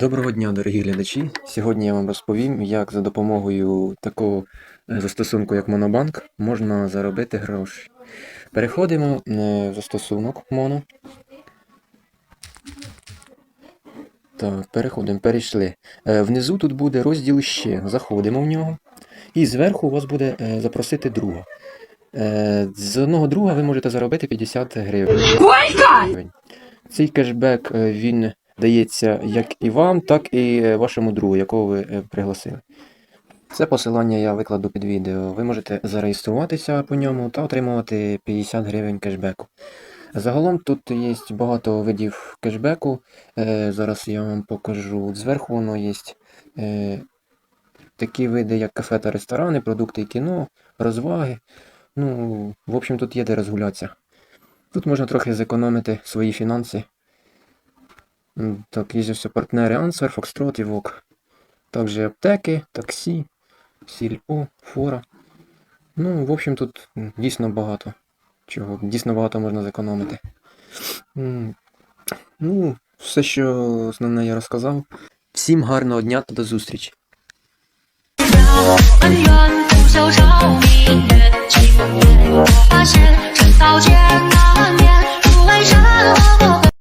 Доброго дня, дорогі глядачі. Сьогодні я вам розповім, як за допомогою такого е, застосунку, як Монобанк, можна заробити гроші. Переходимо е, в застосунок Моно. Так, переходимо, перейшли. Е, Внизу тут буде розділ ще. Заходимо в нього. І зверху у вас буде запросити друга. З одного друга ви можете заробити 50 гривень. гривень. Цей кешбек він дається як і вам, так і е, вашому другу, якого ви е, пригласили. Це посилання я викладу під відео. Ви можете зареєструватися по ньому та отримувати 50 гривень кешбеку. Загалом тут є багато видів кешбеку. Е, Зараз я вам покажу. Зверху воно є такі види, як кафе та ресторани, продукти і кіно, розваги. Ну, в общем, тут є де розгулятися. Тут можна трохи зекономити свої фінанси. Так, є ось партнери Answer, Foxtrot і VOG. Також аптеки, таксі, сільпо, фора. Ну, в общем, тут дійсно багато. Чого, дійсно багато можна зекономити. Ну, все, що основне я розказав. Всім гарного дня та до зустрічі!